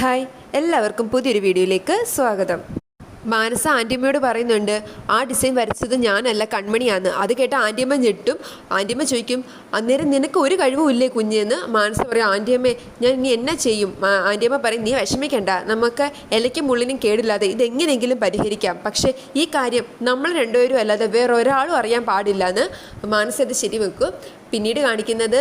Hi എല്ലാവർക്കും പുതിയൊരു വീഡിയോയിലേക്ക് സ്വാഗതം. മാനസ ആന്റിയമ്മയോട് പറയുന്നുണ്ട് ആ ഡിസൈൻ വരച്ചത് ഞാനല്ല കൺമണിയാണ്. അത് കേട്ട ആന്റിയമ്മ ഞെട്ടും. ആന്റിയമ്മ ചോദിക്കും അന്നേരം നിനക്ക് ഒരു കഴിവുമില്ലേ കുഞ്ഞെന്ന് മാനസ പറയും ആന്റിയമ്മേ ഞാൻ ഇനി എന്നാ ചെയ്യും? ആന്റിയമ്മ പറയും നീ വിഷമിക്കണ്ട. നമുക്ക് ഇലയ്ക്കും മുള്ളിനും കേടില്ലാതെ ഇതെങ്ങനെയെങ്കിലും പരിഹരിക്കാം. പക്ഷേ ഈ കാര്യം നമ്മൾ രണ്ടുപേരും അല്ലാതെ വേറെ ഒരാളും അറിയാൻ പാടില്ല എന്ന് മാനസ അത് ശരിവെക്കും. പിന്നീട് കാണിക്കുന്നത്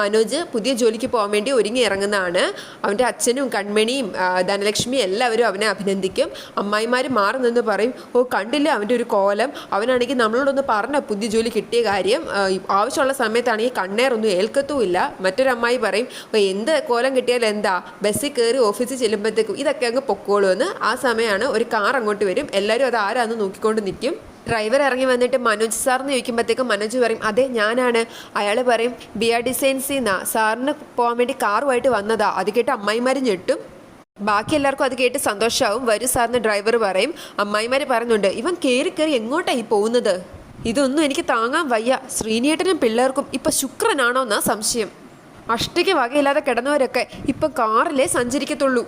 മനോജ് പുതിയ ജോലിക്ക് പോകാൻ വേണ്ടി ഒരുങ്ങി ഇറങ്ങുന്നതാണ്. അവന്റെ അച്ഛനും കൺമണിയും ധനലക്ഷ്മിയും എല്ലാവരും അവനെ അഭിനന്ദിക്കും. അമ്മായിമാർ മാറി നിന്ന് പറയും ഓ കണ്ടില്ല അവന്റെ ഒരു കോലം? അവനാണെങ്കിൽ നമ്മളോടൊന്ന് പറഞ്ഞ പുതിയ ജോലി കിട്ടിയ കാര്യം? ആവശ്യമുള്ള സമയത്താണെങ്കിൽ കണ്ണേറൊന്നും ഏൽക്കത്തുമില്ല. മറ്റൊരു അമ്മായി പറയും ഓ എന്ത് കോലം കിട്ടിയാൽ എന്താ? ബസ്സിൽ കയറി ഓഫീസിൽ ചെല്ലുമ്പോഴത്തേക്കും ഇതൊക്കെ അങ്ങ് പൊക്കോളൂ എന്ന്. ആ സമയമാണ് ഒരു കാർ അങ്ങോട്ട് വരും. എല്ലാവരും അത് ആരാന്ന് നോക്കിക്കൊണ്ട് നിൽക്കും ഡ്രൈവർ ഇറങ്ങി വന്നിട്ട് മനോജ് സാറിന് ചോദിക്കുമ്പോഴത്തേക്കും മനോജ് പറയും അതെ ഞാനാണ്. അയാൾ പറയും ബി ആർ ഡിസൈൻസിൽ നിന്നാ സാറിന് പോകാൻ വേണ്ടി കാറുമായിട്ട് വന്നതാ. അത് കേട്ട് അമ്മായിമാർ ഞെട്ടും. ബാക്കി എല്ലാവർക്കും അത് കേട്ട് സന്തോഷമാവും വരും സാറിന് ഡ്രൈവർ പറയും. അമ്മായിമാർ പറയുന്നുണ്ട് ഇവൻ കയറി കയറി ഈ പോകുന്നത്? ഇതൊന്നും എനിക്ക് താങ്ങാൻ വയ്യ. ശ്രീനേട്ടനും പിള്ളേർക്കും ഇപ്പം ശുക്രനാണോ എന്നാ സംശയം. അഷ്ടയ്ക്ക് വകയില്ലാതെ കിടന്നവരൊക്കെ ഇപ്പം കാറിലേ സഞ്ചരിക്കത്തുള്ളൂ.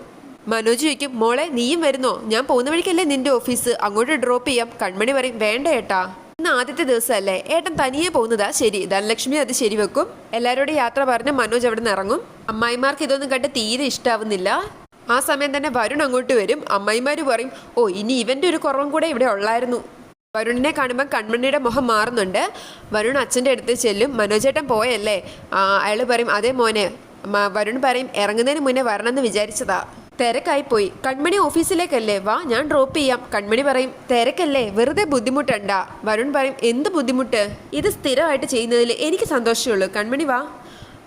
മനോജ് ചോദിക്കും മോളെ നീയും വരുന്നോ? ഞാൻ പോകുന്ന വഴിക്കല്ലേ നിന്റെ ഓഫീസ്? അങ്ങോട്ട് ഡ്രോപ്പ് ചെയ്യാം. കൺമണി പറയും വേണ്ട ഏട്ടാ. ഇന്ന് ആദ്യത്തെ ദിവസമല്ലേ. ഏട്ടൻ തനിയെ പോകുന്നതാ ശരി. ധനലക്ഷ്മി അത് ശരി വെക്കും എല്ലാവരോടും യാത്ര പറഞ്ഞ് മനോജ് അവിടെ നിന്ന് ഇറങ്ങും. അമ്മായിമാർക്ക് ഇതൊന്നും കണ്ട് തീരെ ഇഷ്ടാവുന്നില്ല. ആ സമയം തന്നെ വരുൺ അങ്ങോട്ട് വരും. അമ്മായിമാര് പറയും ഓ ഇനി ഇവന്റെ ഒരു കുറവും കൂടെ ഇവിടെ ഉള്ളായിരുന്നു. വരുണിനെ കാണുമ്പോൾ കൺമണിയുടെ മുഖം മാറുന്നുണ്ട്. വരുൺ അച്ഛന്റെ അടുത്ത് ചെല്ലും. മനോജേട്ടൻ പോയല്ലേ? അയാൾ പറയും അതേ മോനെ. വരുൺ പറയും ഇറങ്ങുന്നതിന് മുന്നേ വരണമെന്ന് വിചാരിച്ചതാ. തിരക്കായി പോയി കൺമണി ഓഫീസിലേക്കല്ലേ? വാ ഞാൻ ഡ്രോപ്പ് ചെയ്യാം. കൺമണി പറയും തിരക്കല്ലേ? വെറുതെ ബുദ്ധിമുട്ടണ്ട. വരുൺ പറയും എന്ത് ബുദ്ധിമുട്ട്? ഇത് സ്ഥിരമായിട്ട് ചെയ്യുന്നതിൽ എനിക്ക് സന്തോഷമുള്ളൂ കൺമണി വാ.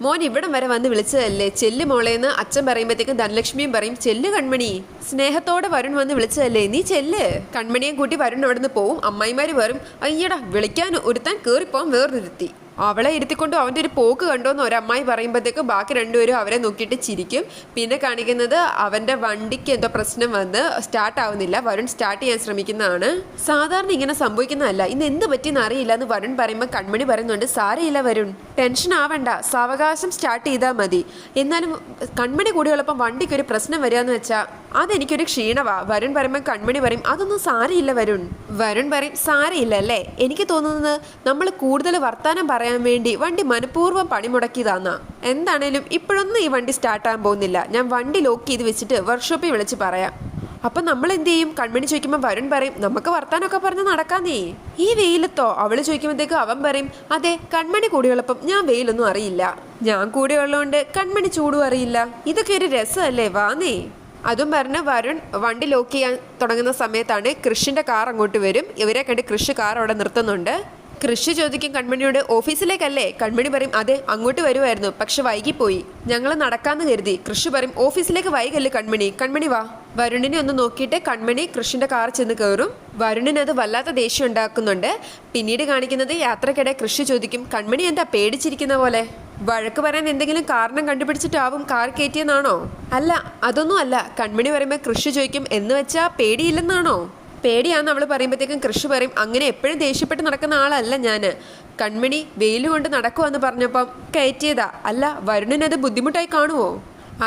മോൻ ഇവിടം വരെ വന്ന് വിളിച്ചതല്ലേ? ചെല്ല് മോളേന്ന് അച്ഛൻ പറയുമ്പോഴത്തേക്കും ധനലക്ഷ്മിയും പറയും ചെല്ല് കൺമണി. സ്നേഹത്തോടെ വരുൺ വന്ന് വിളിച്ചതല്ലേ? നീ ചെല്ല്. കൺമണിയും കൂട്ടി വരുൺ അവിടെ നിന്ന് പോവും. അമ്മായിമാര് വരും അയ്യടാ വിളിക്കാൻ ഒരുത്താൻ കയറിപ്പോവാൻ വേറൊരുത്തി അവളെ ഇരുത്തിക്കൊണ്ട് അവന്റെ ഒരു പോക്ക് കണ്ടോന്ന് ഒരമ്മായി പറയുമ്പോഴത്തേക്ക് ബാക്കി രണ്ടുപേരും അവരെ നോക്കിയിട്ട് ചിരിക്കും. പിന്നെ കാണിക്കുന്നത് അവന്റെ വണ്ടിക്ക് എന്തോ പ്രശ്നം വന്ന് സ്റ്റാർട്ട് ആവുന്നില്ല. വരുൺ സ്റ്റാർട്ട് ചെയ്യാൻ ശ്രമിക്കുന്നതാണ്. സാധാരണ ഇങ്ങനെ സംഭവിക്കുന്നതല്ല. ഇന്ന് എന്ത് പറ്റിയെന്ന് അറിയില്ല എന്ന് വരുൺ പറയുമ്പോൾ കൺമണി പറയുന്നുണ്ട് സാരയില്ല വരുൺ. ടെൻഷൻ ആവണ്ട. സാവകാശം സ്റ്റാർട്ട് ചെയ്താൽ മതി. എന്നാലും കൺമണി കൂടിയുള്ളപ്പം വണ്ടിക്ക് ഒരു പ്രശ്നം വരികയെന്ന് വെച്ചാൽ അതെനിക്കൊരു ക്ഷീണവാ. വരുൺ പറയുമ്പോൾ കൺമണി പറയും അതൊന്നും സാരയില്ല വരുൺ. വരുൺ പറയും സാരയില്ല അല്ലേ? എനിക്ക് തോന്നുന്നത് നമ്മൾ കൂടുതൽ വർത്താനം പറയാൻ വേണ്ടി വണ്ടി മനഃപൂർവം പണിമുടക്കിയതാന്നാ. എന്താണേലും ഇപ്പോഴൊന്നും ഈ വണ്ടി സ്റ്റാർട്ടാകാൻ പോകുന്നില്ല. ഞാൻ വണ്ടി ലോക്ക് ചെയ്ത് വെച്ചിട്ട് വർക്ക്ഷോപ്പിൽ വിളിച്ച് പറയാം. അപ്പൊ നമ്മൾ എന്ത് ചെയ്യും? കൺമണി ചോദിക്കുമ്പോൾ വരുൺ പറയും നമുക്ക് വർത്താനൊക്കെ പറഞ്ഞ് നടക്കാന്നേ. ഈ വെയിലത്തോ? അവൾ ചോദിക്കുമ്പോഴത്തേക്കും അവൻ പറയും അതെ കൺമണി കൂടിയുള്ളപ്പം ഞാൻ വെയിലൊന്നും അറിയില്ല. ഞാൻ കൂടിയുള്ളതുകൊണ്ട് കൺമണി ചൂടും അറിയില്ല. ഇതൊക്കെ ഒരു രസമല്ലേ? വാന്നേ. അതും പറഞ്ഞ് വരുൺ വണ്ടി ലോക്ക് ചെയ്യാൻ തുടങ്ങുന്ന സമയത്താണ് കൃഷിന്റെ കാർ അങ്ങോട്ട് വരും. ഇവരെ കണ്ട് കൃഷി കാർ അവിടെ നിർത്തുന്നുണ്ട്. കൃഷി ചോദിക്കും കൺമണിയുടെ ഓഫീസിലേക്കല്ലേ? കൺമണി പറയും അതെ അങ്ങോട്ട് വരുമായിരുന്നു പക്ഷെ വൈകിപ്പോയി. ഞങ്ങൾ നടക്കാന്ന് കരുതി. കൃഷി പറയും ഓഫീസിലേക്ക് വൈകല്ലേ കൺമണി കൺമണി വാ. വരുണിനെ ഒന്ന് നോക്കിയിട്ട് കൺമണി കൃഷിന്റെ കാർ ചെന്ന് കയറും വരുണിന് അത് വല്ലാത്ത ദേഷ്യം ഉണ്ടാക്കുന്നുണ്ട്. പിന്നീട് കാണിക്കുന്നത് യാത്രക്കിടെ കൃഷി ചോദിക്കും കൺമണി എന്താ പേടിച്ചിരിക്കുന്ന പോലെ? വഴക്ക് പറയാൻ എന്തെങ്കിലും കാരണം കണ്ടുപിടിച്ചിട്ടാവും കാർ കയറ്റിയെന്നാണോ? അല്ല അതൊന്നും അല്ല. കൺമണി പറയുമ്പോൾ കൃഷി ചോദിക്കും എന്ന് വെച്ചാ പേടിയില്ലെന്നാണോ? പേടിയാന്ന് അവൾ പറയുമ്പോഴത്തേക്കും കൃഷി പറയും അങ്ങനെ എപ്പോഴും ദേഷ്യപ്പെട്ട് നടക്കുന്ന ആളല്ല ഞാൻ കൺമണി വെയിൽ കൊണ്ട് നടക്കുവാന്ന് പറഞ്ഞപ്പം കയറ്റിയതാ. അല്ല വരുണിനത് ബുദ്ധിമുട്ടായി കാണുമോ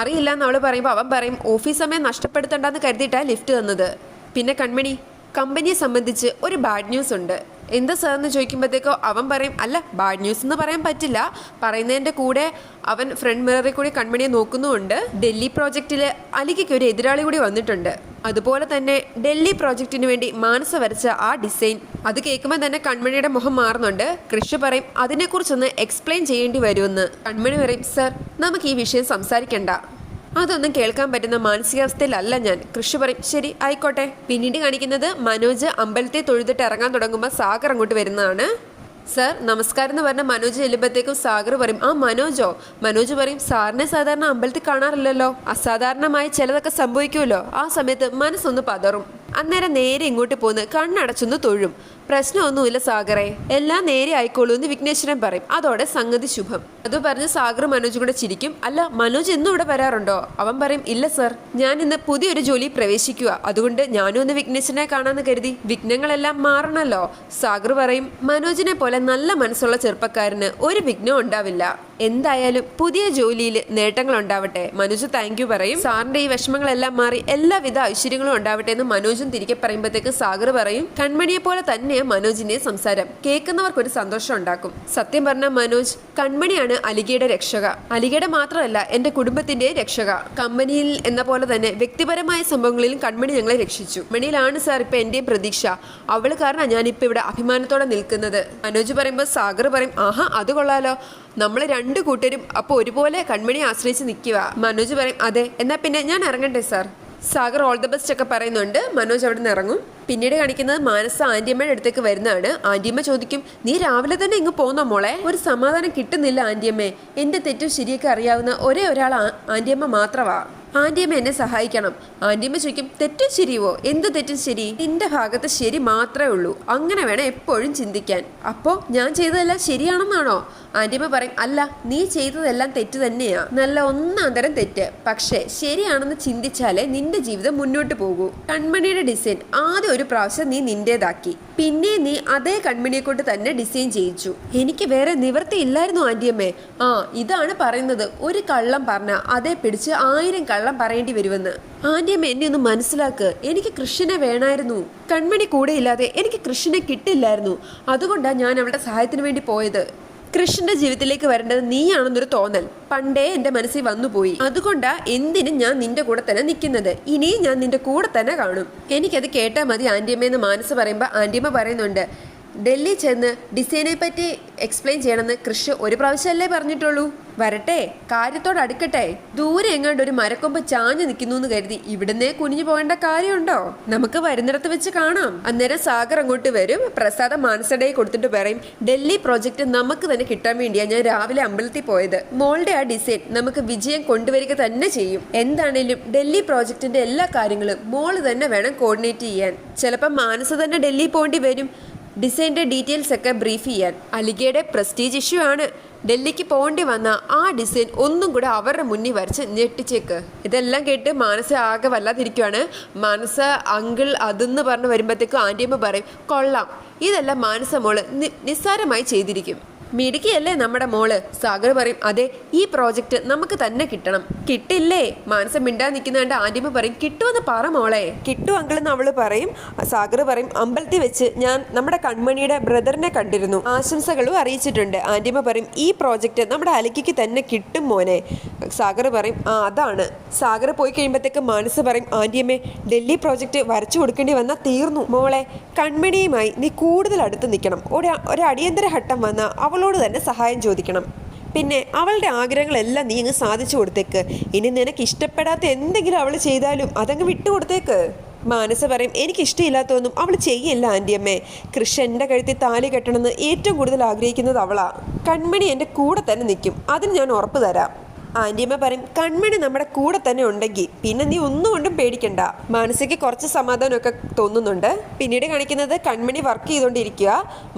അറിയില്ല എന്ന് അവൾ പറയുമ്പോൾ അവൻ പറയും ഓഫീസ് സമയം നഷ്ടപ്പെടുത്തണ്ടെന്ന് കരുതിയിട്ടാണ് ലിഫ്റ്റ് തന്നത്. പിന്നെ കൺമണി കമ്പനിയെ സംബന്ധിച്ച് ഒരു ബാഡ് ന്യൂസ് ഉണ്ട് എന്താ സാർ എന്ന് ചോദിക്കുമ്പോഴത്തേക്കോ അവൻ പറയും അല്ല ബാഡ് ന്യൂസ് എന്ന് പറയാൻ പറ്റില്ല. പറയുന്നതിന്റെ കൂടെ അവൻ ഫ്രണ്ട് മിററിൽ കൂടി കൺമണിയെ നോക്കുന്നുമുണ്ട്. ഡൽഹി പ്രോജക്റ്റിൽ അലികയ്ക്ക് ഒരു എതിരാളി കൂടി വന്നിട്ടുണ്ട്. അതുപോലെ തന്നെ ഡൽഹി പ്രോജക്റ്റിന് വേണ്ടി മാനസ വരച്ച ആ ഡിസൈൻ അത് കേൾക്കുമ്പോൾ തന്നെ കൺമണിയുടെ മുഖം മാറുന്നുണ്ട്. കൃഷി പറയും അതിനെക്കുറിച്ചൊന്ന് എക്സ്പ്ലെയിൻ ചെയ്യേണ്ടി വരുമെന്ന്. കൺമണി പറയും സർ നമുക്ക് ഈ വിഷയം സംസാരിക്കണ്ട. അതൊന്നും കേൾക്കാൻ പറ്റുന്ന മാനസികാവസ്ഥയിലല്ല ഞാൻ. കൃഷി പറയും ശരി ആയിക്കോട്ടെ. പിന്നീട് കാണിക്കുന്നത് മനോജ് അമ്പലത്തെ തൊഴുതിട്ട് ഇറങ്ങാൻ തുടങ്ങുമ്പോൾ സാഗർ അങ്ങോട്ട് വരുന്നതാണ്. സർ നമസ്കാരം എന്ന് പറഞ്ഞ മനോജ് ചെല്ലുമ്പോഴത്തേക്കും സാഗർ പറയും ആ മനോജോ? മനോജ് പറയും സാറിനെ സാധാരണ അമ്പലത്തിൽ കാണാറില്ലല്ലോ. അസാധാരണമായി ചിലതൊക്കെ സംഭവിക്കുമല്ലോ. ആ സമയത്ത് മനസ്സൊന്ന് പതറും. അന്നേരം നേരെ ഇങ്ങോട്ട് പോന്ന് കണ്ണടച്ചൊന്ന് തൊഴും. പ്രശ്നമൊന്നുമില്ല സാഗറെ. എല്ലാം നേരെ ആയിക്കോളൂ എന്ന് വിഘ്നേശ്വരൻ പറയും. അതോടെ സംഗതി ശുഭം. അത് പറഞ്ഞ് സാഗർ മനോജ് കൂടെ ചിരിക്കും. അല്ല മനോജ് എന്നും ഇവിടെ വരാറുണ്ടോ? അവൻ പറയും ഇല്ല സർ. ഞാൻ ഇന്ന് പുതിയൊരു ജോലി പ്രവേശിക്കുക അതുകൊണ്ട് ഞാനും ഒന്ന് വിഘ്നേശ്വരനെ കാണാന്ന് കരുതി. വിഘ്നങ്ങളെല്ലാം മാറണല്ലോ. സാഗർ പറയും മനോജിനെ പോലെ നല്ല മനസ്സുള്ള ചെറുപ്പക്കാരന് ഒരു വിഘ്നവും ഉണ്ടാവില്ല. എന്തായാലും പുതിയ ജോലിയിൽ നേട്ടങ്ങൾ ഉണ്ടാവട്ടെ. മനോജ് താങ്ക് യു പറയും. സാറിന്റെ ഈ വിഷമങ്ങളെല്ലാം മാറി എല്ലാവിധ ഐശ്വര്യങ്ങളും ഉണ്ടാവട്ടെ എന്ന് മനോജും തിരികെ പറയുമ്പോഴത്തേക്ക് സാഗർ പറയും കൺമണിയെ പോലെ തന്നെയാ മനോജിന്റെ സംസാരം കേൾക്കുന്നവർക്ക് ഒരു സന്തോഷം ഉണ്ടാക്കും സത്യം പറഞ്ഞ മനോജ് കൺമണിയാണ് അലികയുടെ രക്ഷക. അലികയുടെ മാത്രമല്ല എന്റെ കുടുംബത്തിന്റെ രക്ഷക. കമ്പനിയിൽ എന്ന പോലെ തന്നെ വ്യക്തിപരമായ സംഭവങ്ങളിലും കൺമണി ഞങ്ങളെ രക്ഷിച്ചു. മണിയിലാണ് സാർ ഇപ്പൊ എന്റെയും പ്രതീക്ഷ. അവൾ കാരണം ഞാനിപ്പോ ഇവിടെ അഭിമാനത്തോടെ നിൽക്കുന്നത്. മനോജ് പറയുമ്പോൾ സാഗർ പറയും ആഹാ അത് കൊള്ളാലോ. നമ്മൾ രണ്ടു കൂട്ടരും അപ്പോൾ ഒരുപോലെ കൺമണിയെ ആശ്രയിച്ച് നിൽക്കുക മനോജ് പറയും അതെ എന്നാ പിന്നെ ഞാൻ ഇറങ്ങട്ടെ sir. Sagar all the best ഒക്കെ പറയുന്നുണ്ട്. മനോജ് അവിടെ നിന്ന് ഇറങ്ങും. പിന്നീട് കാണിക്കുന്നത് മാനസ ആന്റിയമ്മയുടെ അടുത്തേക്ക് വരുന്നതാണ്. ആന്റിയമ്മ ചോദിക്കും നീ രാവിലെ തന്നെ ഇങ്ങ് പോന്നോ മോളെ? ഒരു സമാധാനം കിട്ടുന്നില്ല ആന്റിയമ്മേ. എന്റെ തെറ്റും ശരിയൊക്കെ അറിയാവുന്ന ഒരേ ഒരാൾ ആന്റിയമ്മ മാത്രമാ ആന്റിയമ്മ എന്നെ സഹായിക്കണം. ആന്റിയമ്മ ചോദിക്കും തെറ്റും ശരിയോ? എന്ത് തെറ്റും ശരി? നിന്റെ ഭാഗത്ത് ശരി മാത്രമേ ഉള്ളൂ. അങ്ങനെ വേണം എപ്പോഴും ചിന്തിക്കാൻ. അപ്പോ ഞാൻ ചെയ്തതെല്ലാം ശരിയാണെന്നാണോ? ആന്റിയമ്മ പറയും അല്ല നീ ചെയ്തതെല്ലാം തെറ്റ് തന്നെയാ. നല്ല ഒന്നാം തരം തെറ്റ്. പക്ഷേ ശരിയാണെന്ന് ചിന്തിച്ചാലേ നിന്റെ ജീവിതം മുന്നോട്ട് പോകൂ. കൺമണിയുടെ ഡിസൈൻ ആദ്യം ഒരു പ്രാവശ്യം നീ നിന്റേതാക്കി. പിന്നെ നീ അതേ കൺമണിയെ കൊണ്ട് തന്നെ ഡിസൈൻ ചെയ്യിച്ചു. എനിക്ക് വേറെ നിവൃത്തി ഇല്ലായിരുന്നു ആന്റിയമ്മേ ആ ഇതാണ് പറയുന്നത്. ഒരു കള്ളം പറഞ്ഞ അതേ പിടിച്ച് ആയിരം കള്ളം പറയേണ്ടി വരുമെന്ന്. ആന്റിയമ്മ എന്നെ ഒന്ന് മനസ്സിലാക്ക്. എനിക്ക് കൃഷ്ണനെ വേണമായിരുന്നു കൺമണി കൂടെ ഇല്ലാതെ എനിക്ക് കൃഷ്ണനെ കിട്ടില്ലായിരുന്നു. അതുകൊണ്ടാണ് ഞാൻ അവളുടെ സഹായത്തിന് വേണ്ടി പോയത്. കൃഷ്ണന്റെ ജീവിതത്തിലേക്ക് വരേണ്ടത് നീയാണെന്നൊരു തോന്നൽ. പണ്ടേ എന്റെ മനസ്സിൽ വന്നുപോയി അതുകൊണ്ടാ എന്തിനും ഞാൻ നിന്റെ കൂടെ തന്നെ നിൽക്കുന്നത്. ഇനിയും ഞാൻ നിന്റെ കൂടെ തന്നെ കാണും. എനിക്കത് കേട്ടാൽ മതി ആന്റിയമ്മയെന്ന് മാനസ് പറയുമ്പോൾ ആന്റിയമ്മ പറയുന്നുണ്ട്. ഡൽഹി ചെന്ന് ഡിസൈനെ പറ്റി എക്സ്പ്ലെയിൻ ചെയ്യണമെന്ന് കൃഷി ഒരു പ്രാവശ്യമല്ലേ പറഞ്ഞിട്ടുള്ളൂ. വരട്ടെ കാര്യത്തോട് അടുക്കട്ടെ. ദൂരെ എങ്ങാണ്ട് ഒരു മരക്കൊമ്പ് ചാഞ്ഞു നിൽക്കുന്നു എന്ന് കരുതി ഇവിടുന്നേ കുനിഞ്ഞു പോകേണ്ട കാര്യമുണ്ടോ? നമുക്ക് വരുന്നിടത്ത് വെച്ച് കാണാം. അന്നേരം സാഗർ അങ്ങോട്ട് വരും. പ്രസാദം മാനസടയിൽ കൊടുത്തിട്ട് പറയും ഡൽഹി പ്രോജക്റ്റ് നമുക്ക് തന്നെ കിട്ടാൻ വേണ്ടിയാ ഞാൻ രാവിലെ അമ്പലത്തിൽ പോയത്. മോളുടെ ആ ഡിസൈൻ നമുക്ക് വിജയം കൊണ്ടുവരിക തന്നെ ചെയ്യും. എന്താണേലും ഡൽഹി പ്രോജക്റ്റിന്റെ എല്ലാ കാര്യങ്ങളും മോൾ തന്നെ വേണം കോർഡിനേറ്റ് ചെയ്യാൻ. ചിലപ്പോൾ മാനസ തന്നെ ഡൽഹി പോകേണ്ടി വരും. ഡിസൈന്റെ ഡീറ്റെയിൽസ് ഒക്കെ ബ്രീഫ് ചെയ്യാൻ അലിഗയുടെ പ്രസ്റ്റീജ് ഇഷ്യൂ ആണ്. ഡൽഹിക്ക് പോകേണ്ടി വന്ന ആ ഡിസൈൻ ഒന്നും കൂടെ അവരുടെ മുന്നിൽ വരച്ച് ഞെട്ടിച്ചേക്ക്. ഇതെല്ലാം കേട്ട് മാനസ ആകെ വല്ലാതിരിക്കുവാണ്. മാനസ അങ്കിൾ അതെന്ന് പറഞ്ഞ് വരുമ്പോഴത്തേക്കും ആന്റിയമ്മ പറയും കൊള്ളാം. ഇതെല്ലാം മാനസ മോൾ നിസ്സാരമായി ചെയ്തിരിക്കും. മിടുക്കിയല്ലേ നമ്മുടെ മോൾ? സാഗർ പറയും അതെ ഈ പ്രോജക്റ്റ് നമുക്ക് തന്നെ കിട്ടണം. കിട്ടില്ലേ? മാനസം മിണ്ടാൻ നിൽക്കുന്ന ആന്റിമ പറയും കിട്ടുമെന്ന് പറ മോളെ. കിട്ടു അങ്കിൾ എന്ന് അവൾ പറയും. സാഗർ പറയും അമ്പലത്തിൽ വെച്ച് ഞാൻ നമ്മുടെ കൺമണിയുടെ ബ്രദറിനെ കണ്ടിരുന്നു. ആശംസകളും അറിയിച്ചിട്ടുണ്ട്. ആന്റിമ പറയും ഈ പ്രോജക്റ്റ് നമ്മുടെ അലക്കിക്ക് തന്നെ കിട്ടും മോനെ. സാഗർ പറയും ആ അതാണ്. സാഗർ പോയി കഴിയുമ്പോഴത്തേക്ക് മാനസ് പറയും ആന്റിയമ്മേ ഡൽഹി പ്രോജക്റ്റ് വരച്ചു കൊടുക്കേണ്ടി വന്നാൽ തീർന്നു. മോളെ കൺമണിയുമായി നീ കൂടുതൽ അടുത്ത് നിൽക്കണം. ഒരു ഒരു അടിയന്തര ഘട്ടം വന്നാൽ അവളോട് തന്നെ സഹായം ചോദിക്കണം. പിന്നെ അവളുടെ ആഗ്രഹങ്ങളെല്ലാം നീ അങ്ങ് സാധിച്ചു കൊടുത്തേക്ക്. ഇനി നിനക്ക് ഇഷ്ടപ്പെടാത്ത എന്തെങ്കിലും അവൾ ചെയ്താലും അതങ്ങ് വിട്ടുകൊടുത്തേക്ക് മാനസ പറയും എനിക്ക് ഇഷ്ടമില്ലാത്തൊന്നും അവൾ ചെയ്യില്ല ആന്റിയമ്മേ കൃഷി എന്റെ കഴുത്തിൽ താലി കെട്ടണമെന്ന് ഏറ്റവും കൂടുതൽ ആഗ്രഹിക്കുന്നത് അവളാ. കൺമണി എന്റെ കൂടെ തന്നെ നിൽക്കും. അതിന് ഞാൻ ഉറപ്പ് തരാം. ആന്റിയമ്മ പറയും കൺമണി നമ്മുടെ കൂടെ തന്നെ ഉണ്ടെങ്കിൽ പിന്നെ നീ ഒന്നും കൊണ്ടും പേടിക്കണ്ട. മാനസിക്ക് കുറച്ച് സമാധാനമൊക്കെ തോന്നുന്നുണ്ട്. പിന്നീട് കാണിക്കുന്നത് കൺമണി വർക്ക് ചെയ്തുകൊണ്ടിരിക്കുക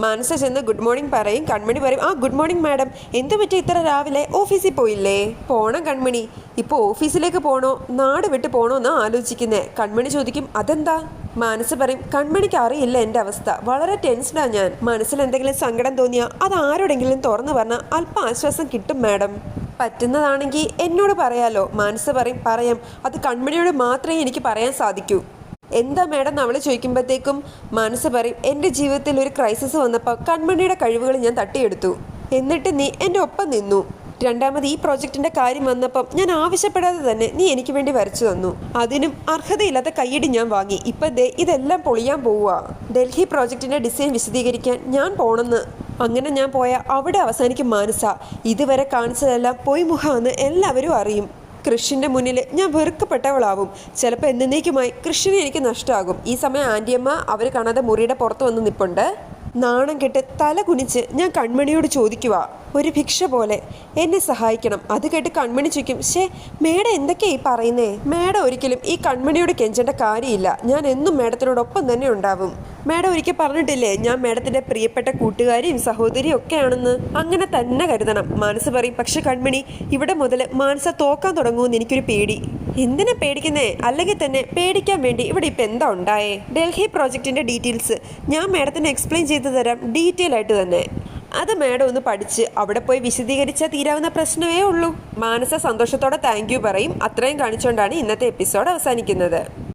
മാനസ ചെന്ന് ഗുഡ് മോർണിംഗ് പറയും. കൺമണി പറയും ആ ഗുഡ് മോർണിംഗ് മാഡം എന്ത് പറ്റി ഇത്ര രാവിലെ? ഓഫീസിൽ പോയില്ലേ? പോണം കൺമണി. ഇപ്പോൾ ഓഫീസിലേക്ക് പോണോ? നാട് വിട്ട് പോണോ എന്നാ ആലോചിക്കുന്നേ. കൺമണി ചോദിക്കും അതെന്താ? മനസ്സ് പറയും കൺമണിക്ക് അറിയില്ല എന്റെ അവസ്ഥ. വളരെ ടെൻസ്ഡാ ഞാൻ. മനസ്സിൽ എന്തെങ്കിലും സങ്കടം തോന്നിയാൽ അത് ആരോടെങ്കിലും തുറന്നു പറഞ്ഞാൽ അല്പം ആശ്വാസം കിട്ടും മാഡം പറ്റുന്നതാണെങ്കിൽ എന്നോട് പറയാലോ. മനസ്സ് പറയും പറയാം. അത് കൺമണിയോട് മാത്രമേ എനിക്ക് പറയാൻ സാധിക്കൂ. എന്താ മാഡം നമ്മൾ ചോദിക്കുമ്പോഴത്തേക്കും മനസ്സ് പറയും എന്റെ ജീവിതത്തിൽ ഒരു ക്രൈസിസ് വന്നപ്പോൾ കൺമണിയുടെ കഴിവുകൾ ഞാൻ തട്ടിയെടുത്തു. എന്നിട്ട് നീ എന്റെ ഒപ്പം നിന്നു. രണ്ടാമത് ഈ പ്രോജക്റ്റിന്റെ കാര്യം വന്നപ്പം ഞാൻ ആവശ്യപ്പെടാതെ തന്നെ നീ എനിക്ക് വേണ്ടി വരച്ചു തന്നു. അതിനും അർഹതയില്ലാത്ത കൈയിടി ഞാൻ വാങ്ങി. ഇപ്പം ദേ ഇതെല്ലാം പൊളിയാൻ പോവുക. ഡൽഹി പ്രോജക്റ്റിന്റെ ഡിസൈൻ വിശദീകരിക്കാൻ ഞാൻ പോണെന്ന്. അങ്ങനെ ഞാൻ പോയ അവിടെ അവസാനിക്കും മാനസ. ഇതുവരെ കാണിച്ചതെല്ലാം പോയി മുഖമെന്ന് എല്ലാവരും അറിയും. കൃഷിന്റെ മുന്നിൽ ഞാൻ വെറുക്കപ്പെട്ടവളാവും. ചിലപ്പോൾ എന്നേക്കുമായി കൃഷിനെ എനിക്ക് നഷ്ടമാകും ഈ സമയം ആന്റിയമ്മ അവർ കാണാതെ മുറിയുടെ പുറത്ത് വന്ന് നിൽപ്പുണ്ട് നാണം കെട്ട് തല കുനിച്ച് ഞാൻ കൺമണിയോട് ചോദിക്കുക ഒരു ഭിക്ഷ പോലെ എന്നെ സഹായിക്കണം. അത് കേട്ട് കൺമണി ചോദിക്കും ഷേ മേഡം ഈ പറയുന്നേ? മേഡം ഒരിക്കലും ഈ കൺമണിയോട് കെഞ്ചേണ്ട കാര്യമില്ല. ഞാൻ എന്നും മേഡത്തിനോടൊപ്പം തന്നെ ഉണ്ടാവും. മേഡം ഒരിക്കൽ പറഞ്ഞിട്ടില്ലേ ഞാൻ മേഡത്തിന്റെ പ്രിയപ്പെട്ട കൂട്ടുകാരിയും സഹോദരിയും ഒക്കെയാണെന്ന്? അങ്ങനെ തന്നെ കരുതണം. മനസ്സ് പറയും പക്ഷെ കൺമണി ഇവിടെ മുതൽ മാനസ തോക്കാൻ തുടങ്ങുമെന്ന് എനിക്കൊരു പേടി. എന്തിനാ പേടിക്കുന്നേ? അല്ലെങ്കിൽ തന്നെ പേടിക്കാൻ വേണ്ടി ഇവിടെ ഇപ്പം എന്താ ഉണ്ടായേ? ഡൽഹി പ്രോജക്റ്റിന്റെ ഡീറ്റെയിൽസ് ഞാൻ മാഡത്തിന് എക്സ്പ്ലെയിൻ ചെയ്തു തരാം ഡീറ്റെയിൽ ആയിട്ട് തന്നെ. അത് മാഡം ഒന്ന് പഠിച്ച് അവിടെ പോയി വിശദീകരിച്ചാൽ തീരാവുന്ന പ്രശ്നമേ ഉള്ളൂ. മാനസ സന്തോഷത്തോടെ താങ്ക് പറയും. അത്രയും കാണിച്ചുകൊണ്ടാണ് ഇന്നത്തെ എപ്പിസോഡ് അവസാനിക്കുന്നത്.